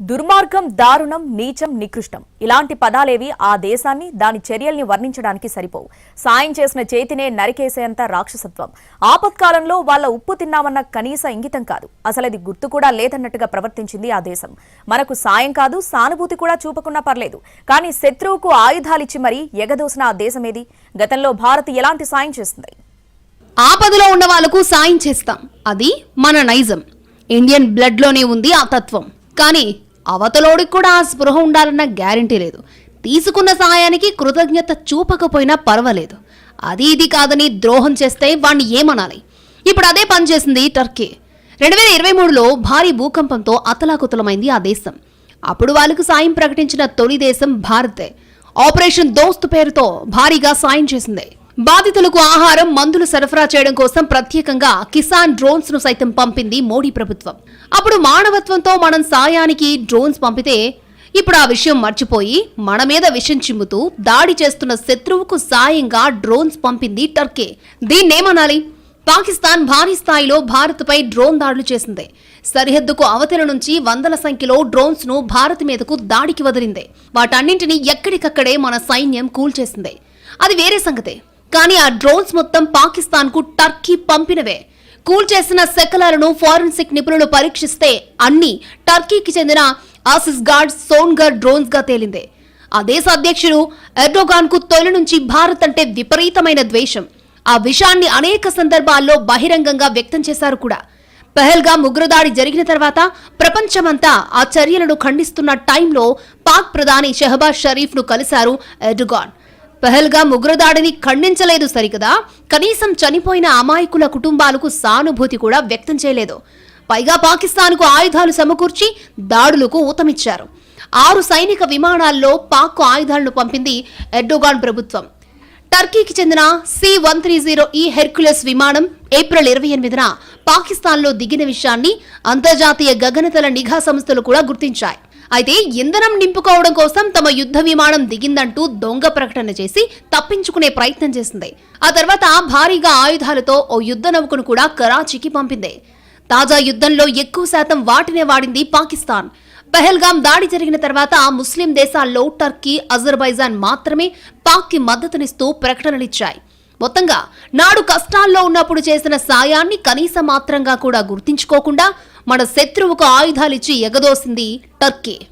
దుర్మార్గం దారుణం నీచం నికృష్టం. ఇలాంటి పదాలేవి ఆ దేశాన్ని దాని చర్యల్ని వర్ణించడానికి సరిపోవు. సాయం చేసిన చేతినే నరికేసేంత రాక్షసత్వం. ఆపత్కాలంలో వాళ్ళ ఉప్పు తిన్నామన్న కనీస ఇంగితం కాదు. అసలు అది గుర్తు కూడా లేదన్నట్టుగా ప్రవర్తించింది ఆ దేశం. మనకు సాయం కాదు సానుభూతి కూడా చూపకున్నా పర్లేదు. కానీ శత్రువుకు ఆయుధాలిచ్చి మరీ ఎగదోసిన ఆ దేశమేది? గతంలో భారత్ ఎలాంటి సాయం చేస్తుంది ఆపదలో ఉన్న వాళ్ళకు సాయం చేస్తాం. అది మన నైజం. ఇండియన్ బ్లడ్లోనే ఉంది ఆ తత్వం. కానీ అవతలోడికి కూడా ఆ స్పృహ ఉండాలన్న గ్యారంటీ లేదు. తీసుకున్న సాయానికి కృతజ్ఞత చూపకపోయినా పర్వాలేదు. అది ఇది కాదని ద్రోహం చేస్తే వాణ్ణి ఏమనాలి? ఇప్పుడు అదే పని చేసింది టర్కీ. రెండు వేల ఇరవై మూడులో భారీ భూకంపంతో అతలాకుతలమైంది ఆ దేశం. అప్పుడు వాళ్ళకు సాయం ప్రకటించిన తొలి దేశం భారతే. ఆపరేషన్ దోస్త్ పేరుతో భారీగా సాయం చేసింది. బాధితులకు ఆహారం మందులు సరఫరా చేయడం కోసం ప్రత్యేకంగా కిసాన్ డ్రోన్స్ను సైతం పంపింది మోడీ ప్రభుత్వం. అప్పుడు మానవత్వంతో మనం సాయానికి డ్రోన్స్ పంపితే ఇప్పుడు ఆ విషయం మర్చిపోయి మన మీద విషం చిమ్ముతూ దాడి చేస్తున్న శత్రువుకు సాయంగా డ్రోన్స్ పంపింది టర్కీ. దీన్నేమనాలి? పాకిస్తాన్ భారీ స్థాయిలో భారత్పై డ్రోన్ దాడులు చేసింది. సరిహద్దుకు అవతల నుంచి వందల సంఖ్యలో డ్రోన్స్ను భారత్ మీదకు దాడికి వదిలింది. వాటన్నింటినీ ఎక్కడికక్కడే మన సైన్యం కూల్చేసింది. అది వేరే సంగతే. కానీ ఆ డ్రోన్స్ మొత్తం పాకిస్తాన్కు టర్కీ పంపినవే. కూల్ చేసిన శకలాలను ఫారెన్సిక్ నిపుణులు పరీక్షిస్తే అన్ని టర్కీకి చెందిన ఆసిస్ గార్డ్ సోన్గర్ డ్రోన్స్గా తేలింది. ఆ దేశ అధ్యక్షుడు ఎర్డోగాన్కు తొలి నుంచి భారత్ అంటే విపరీతమైన ద్వేషం. ఆ విషయాన్ని అనేక సందర్భాల్లో బహిరంగంగా వ్యక్తం చేశారు కూడా. పెహల్గా ఉగ్రదాడి జరిగిన తర్వాత ప్రపంచమంతా ఆ చర్యలను ఖండిస్తున్న టైంలో పాక్ ప్రధాని షెహబాజ్ షరీఫ్ను కలిశారు ఎర్డోగాన్. పెహల్గా ఉగ్రదాడిని ఖండించలేదు సరికదా. కనీసం చనిపోయిన అమాయకుల కుటుంబాలకు సానుభూతి కూడా వ్యక్తం చేయలేదు. పైగా పాకిస్తాన్కు ఆయుధాలు సమకూర్చి దాడులకు ఊతమిచ్చారు. ఆరు సైనిక విమానాల్లో పాక్ ఆయుధాలను పంపింది ఎర్డోగాన్ ప్రభుత్వం. టర్కీకి చెందిన సి వన్ త్రీ జీరో ఈ హెర్క్యులస్ విమానం ఏప్రిల్ ఇరవై ఎనిమిదిన పాకిస్తాన్లో దిగిన విషయాన్ని అంతర్జాతీయ గగనతల నిఘా సంస్థలు కూడా గుర్తించాయి. అయితే ఇంధనం నింపుకోవడం కోసం తమ యుద్ధ విమానం దిగిందంటూ దొంగ ప్రకటన చేసి తప్పించుకునే ప్రయత్నం చేసింది. ఆ తర్వాత భారీగా ఆయుధాలతో ఓ యుద్ధ నౌకను కూడా కరాచీకి పంపింది. తాజా యుద్ధంలో ఎక్కువ శాతం వాటినే వాడింది పాకిస్తాన్. పెహల్గాం దాడి జరిగిన తర్వాత ముస్లిం దేశాల్లో టర్కీ అజర్బైజాన్ మాత్రమే పాక్కి మద్దతునిస్తూ ప్రకటనలిచ్చాయి. మొత్తంగా నాడు కష్టాల్లో ఉన్నప్పుడు చేసిన సాయాన్ని కనీస మాత్రంగా కూడా గుర్తించుకోకుండా మన శత్రువుకు ఆయుధాలిచ్చి ఎగదోసింది టర్కీ.